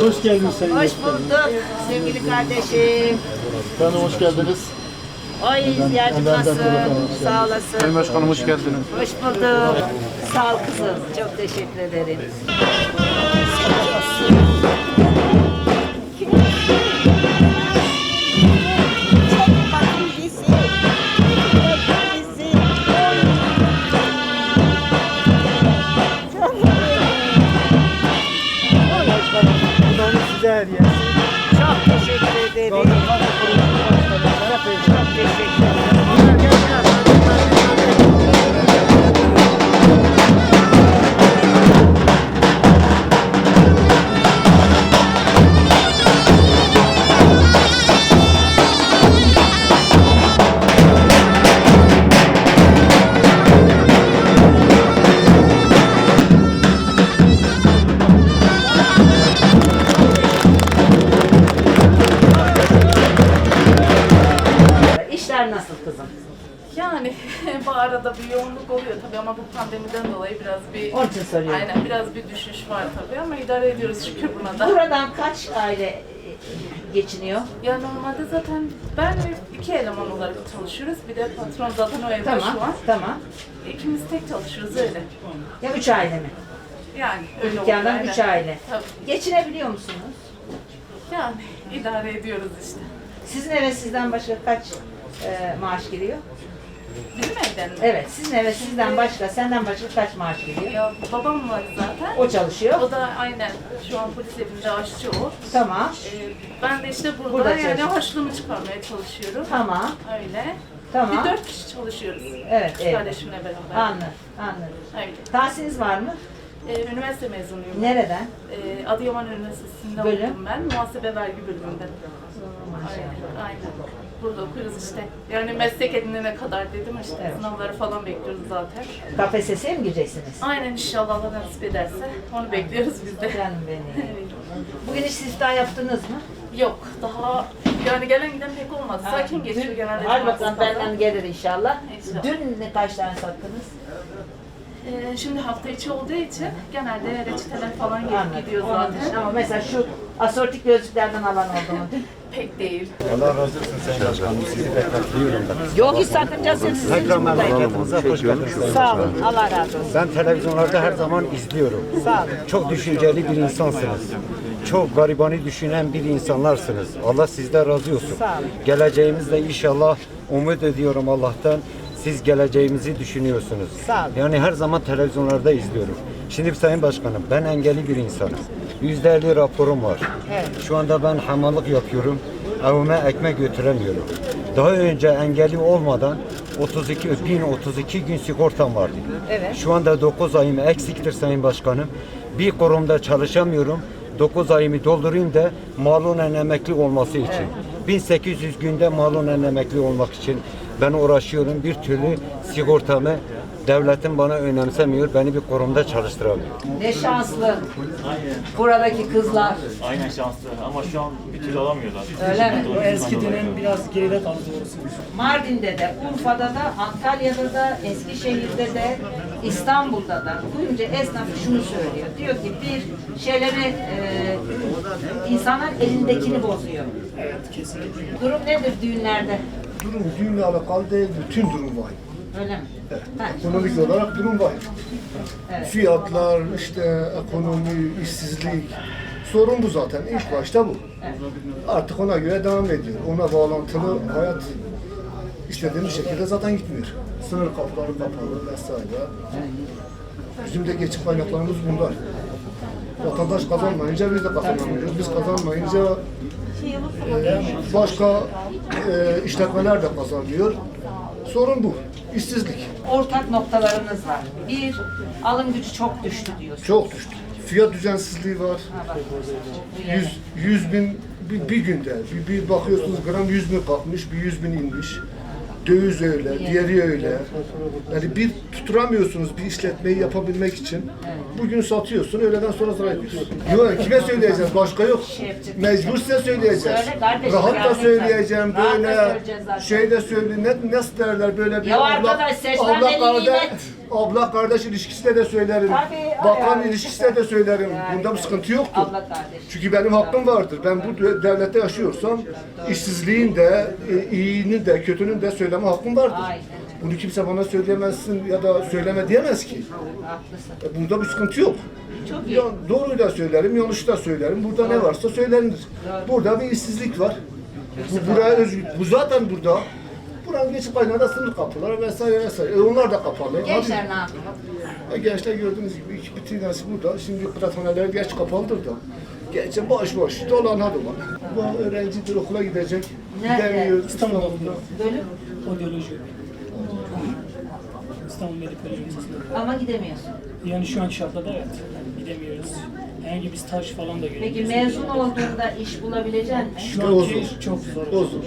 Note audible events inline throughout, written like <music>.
Hoş geldin Sayın Hoş bulduk sevgili kardeşim. Efendim hoş geldiniz. Ay hoş Sağ geldiniz. olasın. Sayın Başkanım hoş geldiniz. Hoş bulduk. Sağ ol kızım. Çok teşekkür ederim. Ediyoruz şükür buna da. Buradan kaç aile e, geçiniyor? Ya normalde zaten ben ve iki eleman olarak çalışıyoruz. Bir de patron zaten o evde Tamam, şu an. tamam. İkimiz tek çalışıyoruz öyle. Ya üç aile mi? Yani öyle oluyor. Dükkandan aynen. üç aile. Tabii. Geçinebiliyor musunuz? Yani idare ediyoruz işte. Sizin eve sizden başka kaç e, maaş giriyor? Bizim evden mi? Evet, sizin eve sizden başka, senden başka kaç maaş giriyor? Ya babam var zaten. O çalışıyor. O da aynen şu an polis evinde aşçı o. Tamam, Ee, ben de işte burada, Burada yani çalışıyorsun. harçlığımı çıkarmaya çalışıyorum. tamam, Öyle. tamam. Bir dört kişi çalışıyoruz. Evet, evet. Kardeşimle beraber. Anladım, anladım. Öyle. Tahsiniz var mı? Ee, üniversite mezunuyum. Nereden? Ee, Adıyaman Üniversitesi'nde Bölüm? okudum ben. Muhasebe vergi bölümünde. Aynen, aynen. Burada okuyoruz işte. Yani meslek edinene kadar dedim işte. Sınavları falan bekliyoruz zaten. KPSS'ye mi gireceksiniz? Aynen inşallah Allah nasip ederse. Onu bekliyoruz biz de. Canım benim. <laughs> Evet. Bugün hiç siftah yaptınız mı? Yok daha yani gelen giden pek olmadı. Sakin geçiyor genelde. Hadi bakalım cumartesi benden gelir inşallah. İnşallah. Dün ne kaç tane sattınız? Ee, şimdi hafta içi olduğu için genelde reçeteler falan gelip gidiyor zaten. Ama mesela şu asortik gözlüklerden alan oldu mu? <laughs> Pek değil. Allah razı olsun Sayın Başkanım. Sizi bekliyorum ben. Yok hiç sakıncası yok. Sizin Tekrar buradayım. hoş geldiniz Sağ olun. Allah razı olsun. Ben televizyonlarda her zaman izliyorum. Sağ olun. Çok düşünceli bir insansınız. Çok garibani düşünen bir insanlarsınız. Allah sizden razı olsun. Sağ olun. Geleceğimizde inşallah umut ediyorum Allah'tan. Siz geleceğimizi düşünüyorsunuz. Sağ olun. Yani her zaman televizyonlarda izliyorum. Şimdi Sayın Başkanım ben engelli bir insanım. Yüzde elli raporum var. Evet. Şu anda ben hamallık yapıyorum. Evime ekmek götüremiyorum. Daha önce engelli olmadan 32 1032 gün sigortam vardı. Evet. Şu anda 9 ayım eksiktir Sayın Başkanım. Bir kurumda çalışamıyorum. 9 ayımı doldurayım da malunen emekli olması için. 1800 günde malunen emekli olmak için ben uğraşıyorum. Bir türlü sigortamı devletin bana önemsemiyor. Beni bir kurumda çalıştıramıyor. Ne şanslı. Buradaki kızlar. Aynen şanslı ama şu an bir türlü alamıyorlar. Öyle mi? Eski dönem biraz geride kaldı doğrusu. Mardin'de de, Urfa'da da, Antalya'da da, Eskişehir'de de, İstanbul'da da duyunca esnaf şunu söylüyor. Diyor ki bir şeyleri e, insanlar elindekini bozuyor. Evet kesinlikle. Durum nedir düğünlerde? Durum düğünle alakalı değil, bütün durum var. Öyle mi? Ha, Ekonomik olarak durum var. Evet. Fiyatlar, işte ekonomi, işsizlik. Sorun bu zaten. İlk başta bu. Artık ona göre devam ediyor. Ona bağlantılı hayat istediğimiz şekilde zaten gitmiyor. Sınır kapıları kapalı vesaire. Bizim de geçim kaynaklarımız bunlar. Vatandaş kazanmayınca biz de kazanamıyoruz. Biz kazanmayınca e, başka e, işletmeler de kazanmıyor. Sorun bu. İşsizlik. Ortak noktalarınız var. Bir, alım gücü çok düştü diyorsun. Çok düştü. Fiyat düzensizliği var. Ha, bak. 100, 100 bin bir, bir günde. Bir, bir bakıyorsunuz gram 100 bin kalkmış, bir 100 bin inmiş. Döviz öyle, diğeri öyle. Yani bir tutturamıyorsunuz bir işletmeyi yapabilmek için. Bugün satıyorsun, öğleden sonra zarar ediyorsun. Yok, kime söyleyeceğiz? Başka yok. Mecbur size söyleyeceğiz. Rahat da söyleyeceğim, böyle şey de söyle, ne, nasıl derler böyle bir Ya arkadaş, seçmen nimet. Abla kardeş ilişkisi de söylerim. Tabii, Bakan yani. ilişkisi de söylerim. Yani, Bunda bir sıkıntı yoktur. Abla kardeş. Çünkü benim hakkım vardır. Ben bu devlette yaşıyorsam işsizliğin de, e, iyinin de, kötünün de söyleme hakkım vardır. Aynen. Bunu kimse bana söyleyemezsin ya da söyleme diyemez ki. Haklısın. E, Bunda bir sıkıntı yok. Çok iyi. Ya, doğruyu da söylerim, yanlışı da söylerim. Burada ne varsa söylenir. Burada bir işsizlik var. Bu buraya özgü. Bu zaten burada. Buranın geçip kaynağında sınır kapıları vesaire vesaire. E, onlar da kapalı. Gençler ne yapıyor? E, Gençler gördüğünüz gibi iki bir tanesi burada. Şimdi kıraathaneler geç kapalıdır da. Geçen boş boş dolan ha dolan. Bu öğrencidir okula gidecek. Nerede? Gidemiyor. İstanbul'da. Bölüm Odyoloji. İstanbul Medikal Üniversitesi'nde. ama gidemiyorsun. Yani şu an şartlarda evet. Yani gidemiyoruz. Herhangi bir staj falan da göremiyoruz. Peki mezun olduğunda iş bulabilecek misin? Şu zor. çok zor. O zor.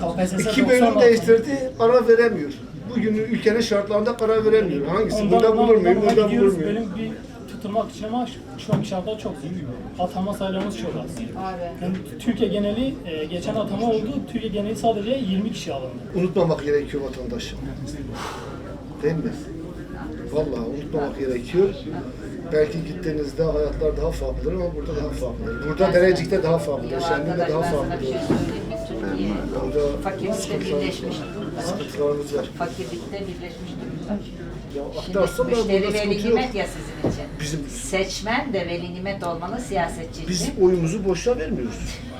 KPSS İki 90 bölüm değiştirdi, karar veremiyor. Bugün ülkenin şartlarında karar veremiyor. Hangisi? Ondan Burada bulur muyum, burada bulur muyum? Bölüm bir tutulmak için ama şu- şu an şartlar çok zor. Atama sayılarımız çok az. Abi. Yani Türkiye geneli e, geçen atama oldu. Türkiye geneli sadece 20 kişi alındı. Unutmamak gerekiyor vatandaşı. Değil mi? Vallahi unutmamak gerekiyor. Belki gittiğinizde hayatlar daha farklıdır ama burada daha farklı. Burada Derecik'te daha farklı, Şenlik'te daha farklı. Fakirlikte birleşmiş durumda. sıkıntılarımız var. Fakirlikte birleşmiş durumda. Ya Şimdi aktarsam da müşteri burada veli sıkıntı yok. nimet ya sizin için. Bizim- Seçmen de veli nimet olmalı siyasetçi için. <laughs> Biz oyumuzu boşa vermiyoruz.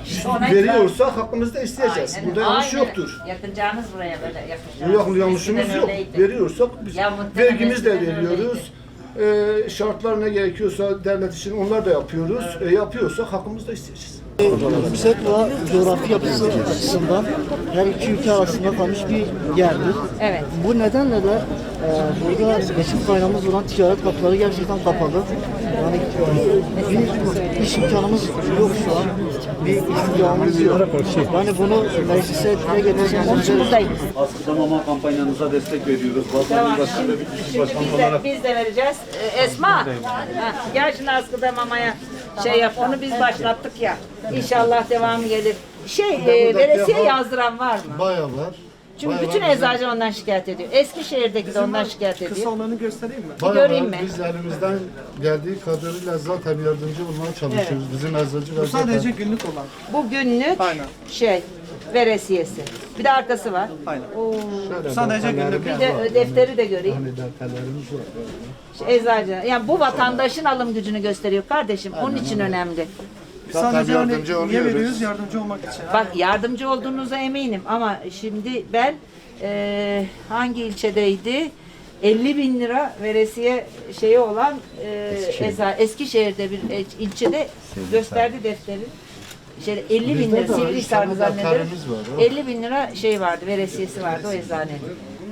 Biz veriyorsak hakkımızı da isteyeceğiz. Aynen, Burada yanlış aynen. yoktur. Yakınacağınız buraya böyle Bu yakınacağınız. yakın yanlışımız Eskiden yok. öyleydi. Veriyorsak biz Ya muhtemelen vergimiz de eskiden veriyoruz. Ee, şartlar ne gerekiyorsa devlet için onlar da yapıyoruz. E, yapıyorsak hakkımızı da isteyeceğiz. Yüksek ve coğrafi yapısı açısından her iki ülke arasında kalmış bir yerdir. Evet. Bu nedenle de e, burada geçim kaynağımız olan ticaret kapıları gerçekten kapalı. Yani bir iş imkanımız yok şu an. Bir istihdamımız yok. Yani bunu meclise dile getireceğiz. Onun için buradayım. Askılamama kampanyanıza destek veriyoruz. Tamam. Şimdi başkan biz de, biz de vereceğiz. Ee, Esma, ha, gel şimdi askıda mamaya şey yap. Onu biz başlattık ya. İnşallah devamı gelir. Şey, e, veresiye yazdıran var mı? Bayağı var. Çünkü bütün eczacı ondan şikayet ediyor. Eskişehir'deki de ondan şikayet ediyor. olanı göstereyim mi? Bir göreyim mi? Biz elimizden geldiği kadarıyla zaten yardımcı olmaya çalışıyoruz. Bizim eczacı ve Bu sadece günlük olan. Bu günlük Aynen. şey, veresiyesi. Bir de arkası var. Aynen. Oo. Sadece günlük Bir de defteri de göreyim. var. İşte Eczacı. Yani bu vatandaşın alım gücünü gösteriyor kardeşim. Onun için önemli. Sadece hani yardımcı niye oluyoruz. veriyoruz? Yardımcı olmak için. Bak yardımcı olduğunuza eminim ama şimdi ben e, hangi ilçedeydi? 50 bin lira veresiye şeyi olan e, Eza, Eskişehir'de bir e, ilçede gösterdi defteri. Şey, 50 bin Bizde lira de tarihimiz var, o. 50 bin lira şey vardı, veresiyesi vardı o eczanenin.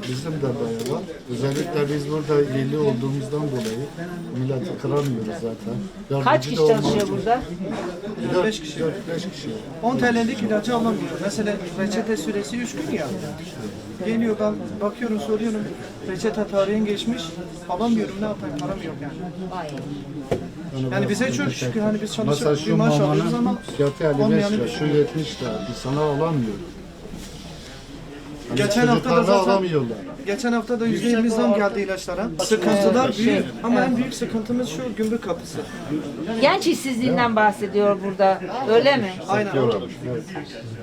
Bizim de bayağı var. Özellikle biz burada yerli olduğumuzdan dolayı milleti kıramıyoruz zaten. Yardımcı Kaç kişi da çalışıyor burada? 5 kişi. 4-5 kişi. 10 TL'lik ilacı alamıyor. Mesela reçete süresi 3 gün ya. Geliyor ben bakıyorum soruyorum. Reçete tarihin geçmiş. Alamıyorum ne yapayım param yok yani. Vay. Yani bize çok şükür hani biz Mesela çalışıp bir şu maaş alıyoruz ama mamanın fiyatı 55 olmayanı lira, şu 70 lira. Biz sana alamıyoruz. Yani Geçen hafta da zaten- alamıyorlar. Geçen hafta da %20 zam geldi ilaçlara. Sıkıntılar büyük ama en büyük sıkıntımız şu gümrük kapısı. Genç işsizliğinden bahsediyor burada. Öyle mi? Aynen.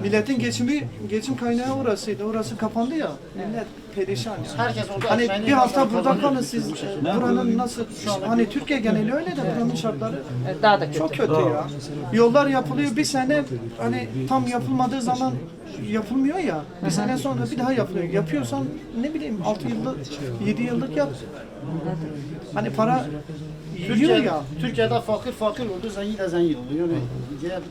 Milletin geçimi, geçim kaynağı orasıydı. Orası kapandı ya. Millet perişan. Herkes Hani bir hafta burada kalın siz. Buranın nasıl, hani Türkiye geneli öyle de buranın şartları Daha da kötü. çok kötü ya. Yollar yapılıyor bir sene hani tam yapılmadığı zaman yapılmıyor ya. Bir sene sonra bir daha yapılıyor. Yapıyorsan ne bileyim 6 yıllık, 7 yıllık yap. Hani para yiyor ya. Türkiye'de fakir fakir oldu, zengin de zengin oldu. Yani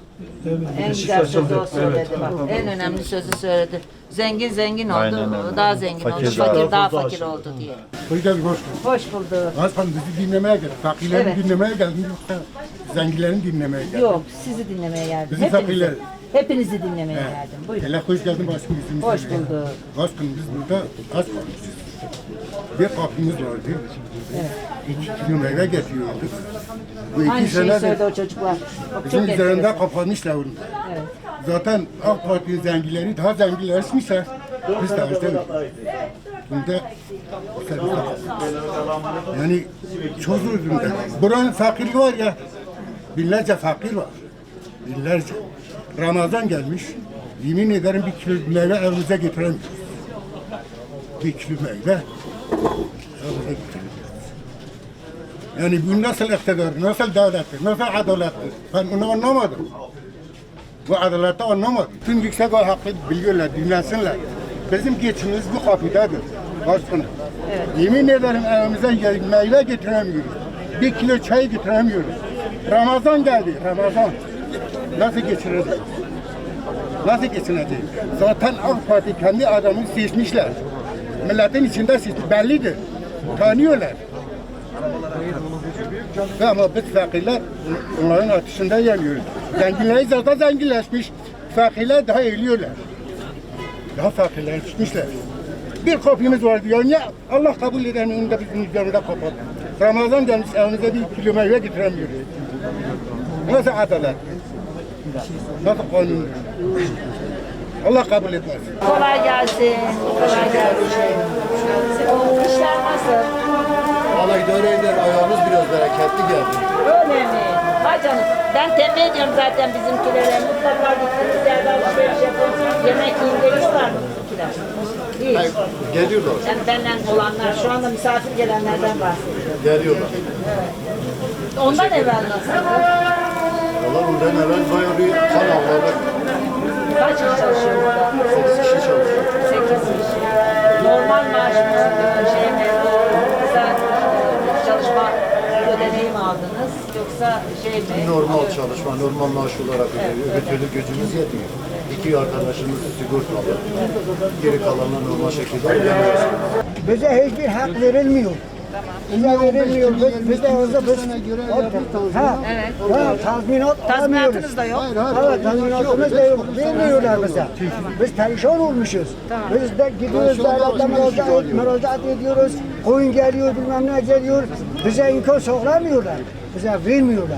En güzel sözü o söyledi bak. En önemli sözü söyledi. Zengin zengin oldu, daha zengin oldu. Fakir daha fakir oldu diye. Hoş geldin, hoş bulduk. Hoş bulduk. Hasan bizi dinlemeye geldik. Fakirlerin Evet. dinlemeye geldik yoksa zenginlerin dinlemeye geldik. Yok, sizi dinlemeye geldim. Bizi Hepinizi. fakirler, Hepinizi dinlemeye geldim. Buyurun. Hele hoş geldin başkanım yüzümüze. Hoş bulduk. Başkanım biz burada kaç kalmışız? Bir kapımız vardı. İki kilo meyve getiriyorduk. Bu iki Aynı şeyi senedir söyledi o çocuklar. Bak, bizim çok üzerinde enteresan. kapanmışlar onu. Evet. Zaten AK Parti zengileri daha zenginleşmişler. Biz de işte Bunda yani çok zor durumda. Buranın fakiri var ya, binlerce fakir var. Binlerce. Ramazan gelmiş. Yemin ederim bir kilo meyve evimize getiremiyoruz. Bir kilo meyve evimize getiremiyoruz. Yani bu nasıl iktidar, nasıl devlettir, nasıl adalettir? Ben onu anlamadım. Bu adaleti anlamadım. Tüm yüksek hakkı biliyorlar, dinlensinler. Bizim geçimimiz bu kapıdadır. Başkanım. Yemin ederim evimize meyve getiremiyoruz. Bir kilo çay getiremiyoruz. Ramazan geldi, Ramazan. Nasıl geçireceğiz? Nasıl geçineceğiz? Zaten AK Parti kendi adamını seçmişler. Milletin içinde seçti, bellidir. Tanıyorlar. Ama biz fakirler onların atışında yanıyoruz. Zenginler zaten zenginleşmiş. Fakirler daha eğiliyorlar. Daha fakirleşmişler. Bir kapımız vardı yani Allah kabul eden onu da bizim üzerinde kapat. Ramazan gelmiş evimize bir kilo meyve getiremiyoruz. Nasıl adalet? Nasıl kanun? Allah kabul etmez. Kolay gelsin. Kolay gelsin. İşler nasıl? Valla idare eder. Ayağımız biraz bereketli geldi. Öyle mi? Ha canım. Ben tembih ediyorum zaten bizimkilere. Mutlaka gittiğiniz yerde alışveriş yapın. Yemek yiyin geliyorlar mı bizimkiler? Değil. Hayır, geliyorlar. Yani benden olanlar, şu anda misafir gelenlerden bahsediyorum. Geliyorlar. Ondan evvel nasıl? Valla bundan evvel bayağı bir kan avladık. Kaç kişi çalışıyor burada? 8 kişi çalışıyor. 8 kişi. Normal maaş mı? Şey mi? Kısa çalışma ödeneği mi aldınız? Yoksa şey mi? Normal çalışma, normal maaş olarak ödüyor. Öbür türlü gücümüz yetmiyor. İki arkadaşımız sigortalı. Geri kalanlar normal şekilde ödeniyoruz. Bize hiçbir hak verilmiyor. Bize verilmiyor. Biz, biz de orada biz... Ha, Evet. ha, tazminat Tazminatınız da yok. Evet, tazminatımız da yok. Vermiyorlar bize. Biz perişan olmuşuz. Biz de gidiyoruz devlete müracaat, müracaat ediyoruz. Koyun geliyor, bilmem ne geliyor. Bize imkan sağlamıyorlar. Bize vermiyorlar.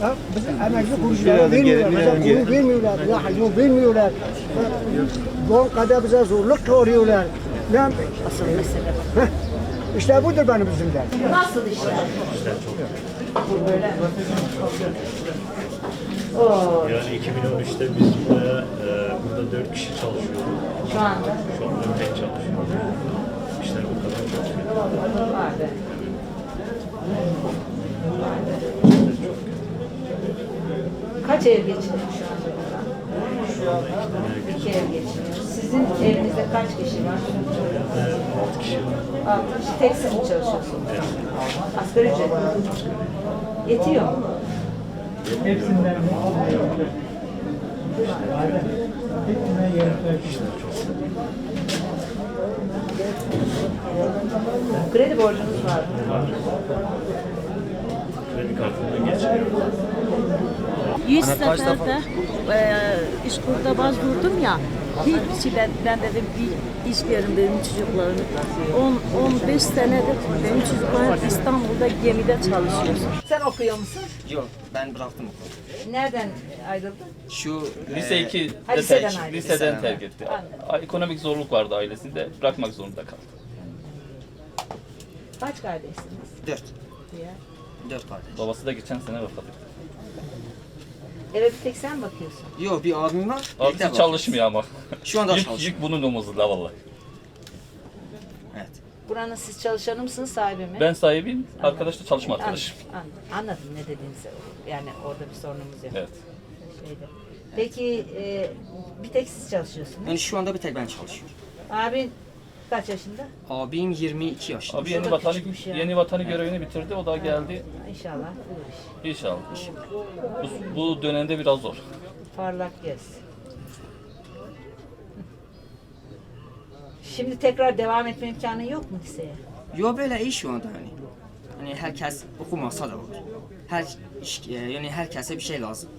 Ha, Bize emekli kuruculara vermiyorlar. Bize koyun vermiyorlar. Ya hayvan vermiyorlar. Bankada bize zorluk doğuruyorlar. Ben, Heh, İşte budur benim bizim de. Nasıl işler? Yani 2013'te biz burada, e, burada 4 kişi çalışıyorduk. Şu anda Şu anda tek çalışıyoruz. İşler bu kadar çok kötü. vardı. Kaç ev geçiniyor şu anda? İki ev geçiniyor. Sizin evinizde kaç kişi var? Altı kişi var. Altı kişi. Tek siz mi çalışıyorsunuz? Asgari ücret. mi? Yetiyor mu? Hepsinden Hepsinden yarı Kredi borcunuz var mı? Kredi kartında geçiriyoruz. 100 seferde e, iş kurda başvurdum ya. Hiç ben, ben dedim bir iş verin benim çocuklarım. 10 15 senedir benim çocuklarım İstanbul'da gemide çalışıyor. Sen okuyor musun? Yok ben bıraktım okulu. Nereden ayrıldın? Şu Lise e, 2 Ha, de liseden terk, ayrı. liseden Liseden terk etti. Anladım. A- Ekonomik zorluk vardı ailesinde. Bırakmak zorunda kaldı. Kaç kardeşsiniz? dört. Diye. Dört kardeş. Babası da geçen sene vefat etti. Eve bir tek sen bakıyorsun. Yok bir abim var. birlikte Abisi var. çalışmıyor ama. Şu anda yük, çalışıyor. yük bunun omuzunda vallahi. Evet. Buranın siz çalışanı mısınız sahibi mi? Ben sahibiyim, arkadaş da çalışma arkadaşım. Anladım, anladım. Anladım ne dediğinizi. Yani orada bir sorunumuz yok. Evet. Şeyde. Peki e, bir tek siz çalışıyorsunuz. Yani şu anda bir tek ben çalışıyorum. Abin kaç yaşında? Abim 22 yaşında. Abi yeni vatanı küçükmüş ya. yeni vatanı görevini bitirdi. O da geldi. İnşallah bu iş. İnşallah. Bu, bu dönemde biraz zor. Parlak göz. Şimdi tekrar devam etme imkanı yok mu liseye? Yok böyle iyi şu anda hani. Hani herkes okumasa da olur. Her iş- e, yani herkese bir şey lazım.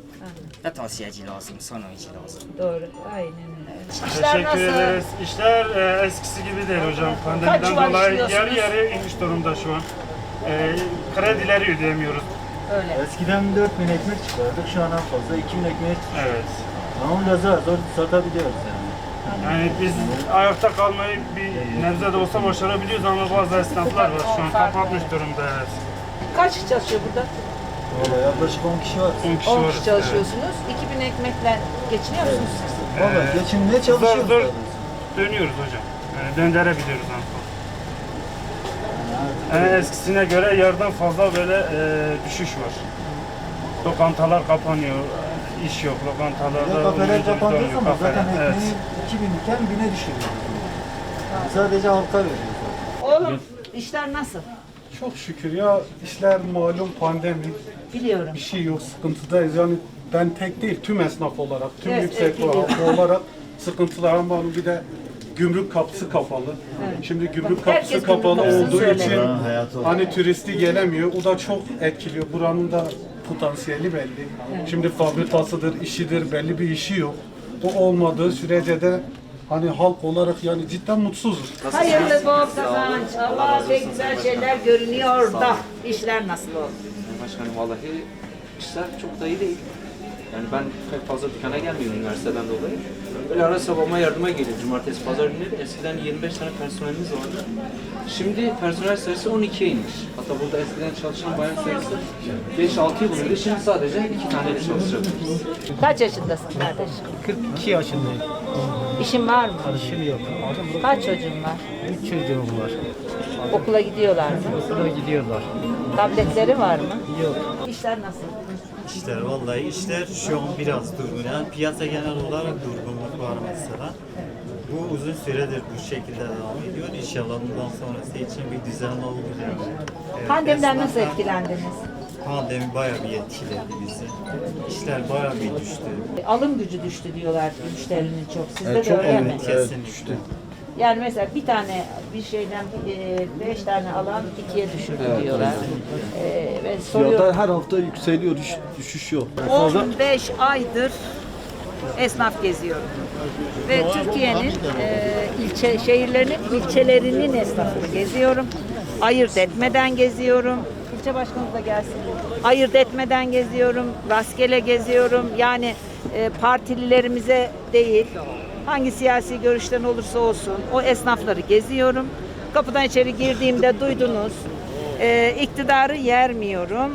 Ya tasiyeci lazım, sanayici lazım. Doğru. Aynen öyle. İşler Teşekkür nasıl? ederiz. İşler e, eskisi gibi değil hocam. Kaç Pandemiden var dolayı işliyorsunuz? yarı yarı inmiş durumda şu an. E, kredileri ödeyemiyoruz. Öyle. Eskiden 4000 ekmek çıkardık, şu an en fazla 2000 ekmek Evet. Ama da zor, zor satabiliyoruz yani. Yani biz ayakta kalmayı bir nebze de olsa başarabiliyoruz ama bazı esnaflar var şu an kapatmış durumda. Evet. Kaç çalışıyor burada? Valla yaklaşık 10 kişi var. 10 kişi 10 var. kişi çalışıyorsunuz. 2000 ekmekle geçiniyor musunuz siz? Valla geçinmeye çalışıyoruz. Zor zaten. dönüyoruz hocam. Yani döndürebiliyoruz en. Yani eskisine göre yarıdan fazla böyle e, düşüş var. Lokantalar kapanıyor, iş yok Bir de lokantalarda. kafeler biz kapandığı zaman zaten kafeler, evet. ekmeği 2000 iken 1000'e düşürüyoruz. Sadece halka veriyoruz. Oğlum işler nasıl? Çok şükür ya işler malum pandemi. Biliyorum. Bir şey yok sıkıntıdayız yani ben tek değil tüm esnaf olarak tüm Evet, yüksek evet, biliyorum. olarak sıkıntılar malum bir de gümrük kapısı kapalı. Şimdi gümrük kapısı Herkes gümrük kapalı kapısını olduğu söyledi. için Ha, hayatı o. hani turisti gelemiyor. O da çok etkiliyor. Buranın da potansiyeli belli. Şimdi fabrikasıdır, işidir, belli bir işi yok. O olmadığı sürece de hani halk olarak yani cidden mutsuzuz. Hayırlı bol kazanç. Allah pek güzel şeyler görünüyor da. İşler nasıl oldu? Başkanım vallahi işler çok da iyi değil. Yani ben pek fazla dükkana gelmiyorum üniversiteden dolayı. Böyle ara sabah babama yardıma geliyorum cumartesi pazar günleri. Eskiden 25 tane personelimiz vardı. Şimdi personel sayısı 12'ye inmiş. Hatta burada eskiden çalışan bayan sayısı 5-6'yı buluyordu. Şimdi sadece 2 taneyle çalışabiliyoruz. Kaç yaşındasın kardeş? 42 yaşındayım. İşin var mı? İşim yok. Kaç çocuğun var? 3 çocuğum var. Okula gidiyorlar mı? Okula gidiyorlar. Tabletleri var mı? Yok. İşler nasıl? İşler vallahi işler şu an biraz durgun. Yani piyasa genel olarak durgunluk var mesela. Bu uzun süredir bu şekilde devam ediyor. İnşallah bundan sonrası için bir düzenli olacak. Evet, Pandemiden nasıl etkilendiniz? Pandemi bayağı bir etkiledi bizi. İşler bayağı bir düştü. Alım gücü düştü diyorlar müşterinin çok. Sizde Evet, de çok öyle mi? alım kesin düştü. Yani mesela bir tane bir şeyden e, beş tane alan ikiye düşürdü Evet, diyorlar. evet. E, ve soruyor. Fiyatlar her hafta yükseliyor, düş- düşüş yok. 15 aydır esnaf geziyorum. Ve Türkiye'nin e, ilçe şehirlerinin ilçelerinin esnafını geziyorum. Ayırt etmeden geziyorum. İlçe başkanımız da gelsin. Ayırt etmeden geziyorum, rastgele geziyorum. Yani e, partililerimize değil, hangi siyasi görüşten olursa olsun o esnafları geziyorum. Kapıdan içeri girdiğimde duydunuz. E, iktidarı yermiyorum.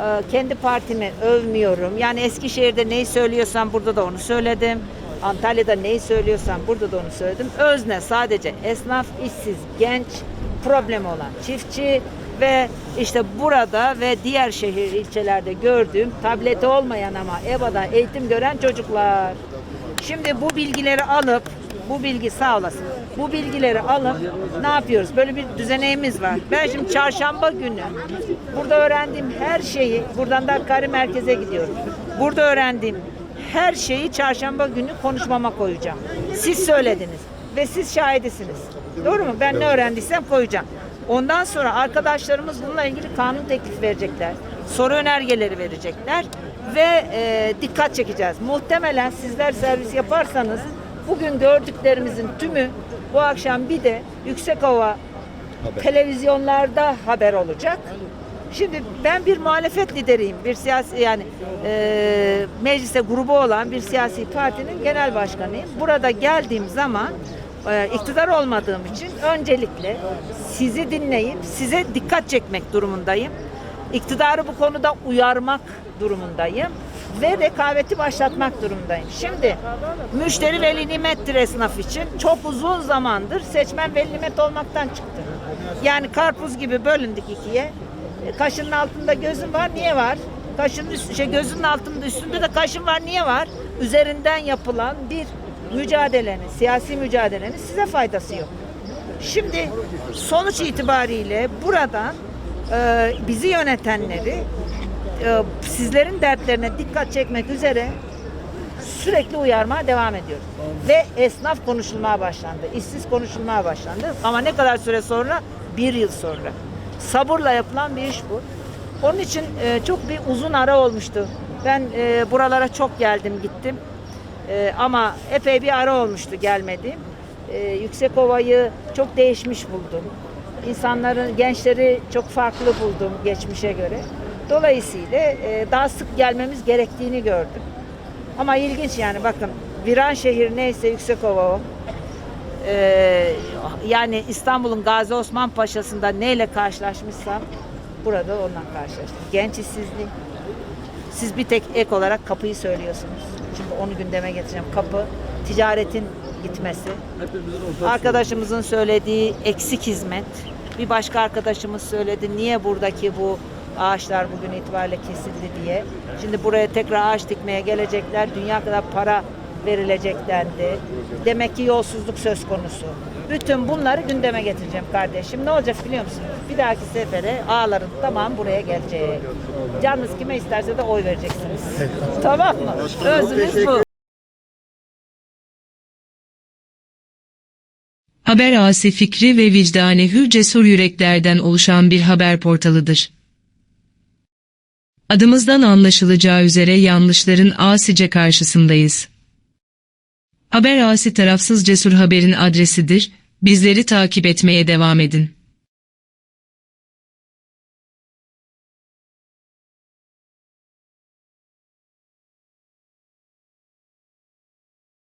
Ee, kendi partimi övmüyorum. Yani Eskişehir'de neyi söylüyorsam burada da onu söyledim. Antalya'da neyi söylüyorsam burada da onu söyledim. Özne sadece esnaf, işsiz, genç, problem olan çiftçi ve işte burada ve diğer şehir ilçelerde gördüğüm tableti olmayan ama EBA'da eğitim gören çocuklar. Şimdi bu bilgileri alıp bu bilgi sağ olasın. Bu bilgileri alıp ne yapıyoruz? Böyle bir düzeneğimiz var. Ben şimdi çarşamba günü burada öğrendiğim her şeyi buradan da Hakkari merkeze gidiyorum. Burada öğrendiğim her şeyi çarşamba günü konuşmama koyacağım. Siz söylediniz ve siz şahidisiniz. Doğru mu? Ben ne öğrendiysem koyacağım. Ondan sonra arkadaşlarımız bununla ilgili kanun teklifi verecekler. Soru önergeleri verecekler ve e, dikkat çekeceğiz. Muhtemelen sizler servis yaparsanız bugün gördüklerimizin tümü bu akşam bir de Yüksekova televizyonlarda haber olacak. Şimdi ben bir muhalefet lideriyim. Bir siyasi yani e, mecliste grubu olan bir siyasi partinin genel başkanıyım. Burada geldiğim zaman iktidar olmadığım için öncelikle sizi dinleyip size dikkat çekmek durumundayım. İktidarı bu konuda uyarmak durumundayım ve rekabeti başlatmak durumundayım. Şimdi müşteri veli nimettir esnaf için. Çok uzun zamandır seçmen veli nimet olmaktan çıktı. Yani karpuz gibi bölündük ikiye. E, Kaşının altında gözün var. Niye var? Kaşının üst, şey, gözünün altında üstünde de kaşın var. Niye var? Üzerinden yapılan bir mücadelenin, siyasi mücadelenin size faydası yok. Şimdi sonuç itibariyle buradan e, bizi yönetenleri e, sizlerin dertlerine dikkat çekmek üzere sürekli uyarmaya devam ediyoruz. Ve esnaf konuşulmaya başlandı. işsiz konuşulmaya başlandı. Ama ne kadar süre sonra? Bir yıl sonra. Sabırla yapılan bir iş bu. Onun için e, çok bir uzun ara olmuştu. Ben e, buralara çok geldim gittim. E, ama epey bir ara olmuştu gelmediğim. E, Yüksekova'yı çok değişmiş buldum. İnsanların, gençleri çok farklı buldum geçmişe göre. Dolayısıyla e, daha sık gelmemiz gerektiğini gördüm. Ama ilginç yani bakın Viran şehir neyse Yüksekova o. Ee, yani İstanbul'un Gazi Osman Paşa'sında neyle karşılaşmışsam burada ondan karşılaştım. Genç işsizliği. Siz bir tek ek olarak kapıyı söylüyorsunuz. Şimdi onu gündeme getireceğim. Kapı, ticaretin gitmesi. Arkadaşımızın söylediği eksik hizmet. Bir başka arkadaşımız söyledi niye buradaki bu ağaçlar bugün itibariyle kesildi diye. Şimdi buraya tekrar ağaç dikmeye gelecekler. Dünya kadar para verilecek dendi. Demek ki yolsuzluk söz konusu. Bütün bunları gündeme getireceğim kardeşim. Ne olacak biliyor musunuz? Bir dahaki sefere ağların tamam buraya gelecek. Canınız kime isterse de oy vereceksiniz. tamam mı? Özünüz bu. Haber Asi fikri ve vicdane hür cesur yüreklerden oluşan bir haber portalıdır. Adımızdan anlaşılacağı üzere yanlışların asice karşısındayız. Haber Asi tarafsız cesur haberin adresidir, bizleri takip etmeye devam edin.